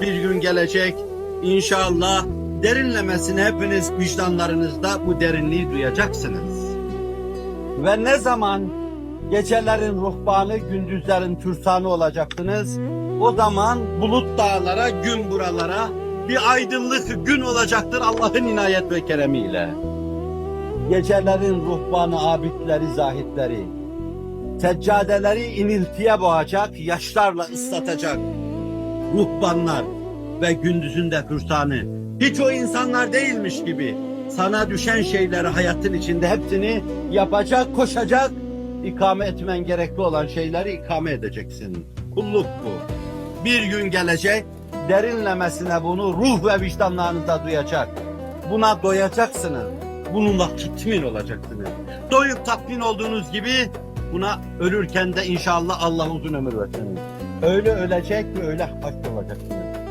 bir gün gelecek. İnşallah derinlemesine hepiniz vicdanlarınızda bu derinliği duyacaksınız. Ve ne zaman gecelerin ruhbanı, gündüzlerin türsanı olacaksınız, o zaman bulut dağlara, gün buralara bir aydınlık gün olacaktır Allah'ın inayet ve keremiyle. Gecelerin ruhbanı, abidleri, zahitleri, seccadeleri iniltiye boğacak, yaşlarla ıslatacak ruhbanlar ve gündüzünde fürsanı. Hiç o insanlar değilmiş gibi sana düşen şeyleri hayatın içinde hepsini yapacak, koşacak, ikame etmen gerekli olan şeyleri ikame edeceksin. Kulluk bu. Bir gün gelecek, derinlemesine bunu ruh ve vicdanlarınızda duyacak. Buna doyacaksınız. Bununla tatmin olacaksınız. Doyup tatmin olduğunuz gibi buna ölürken de inşallah Allah uzun ömür versin. Öyle ölecek ve öyle haşr olacaksınız.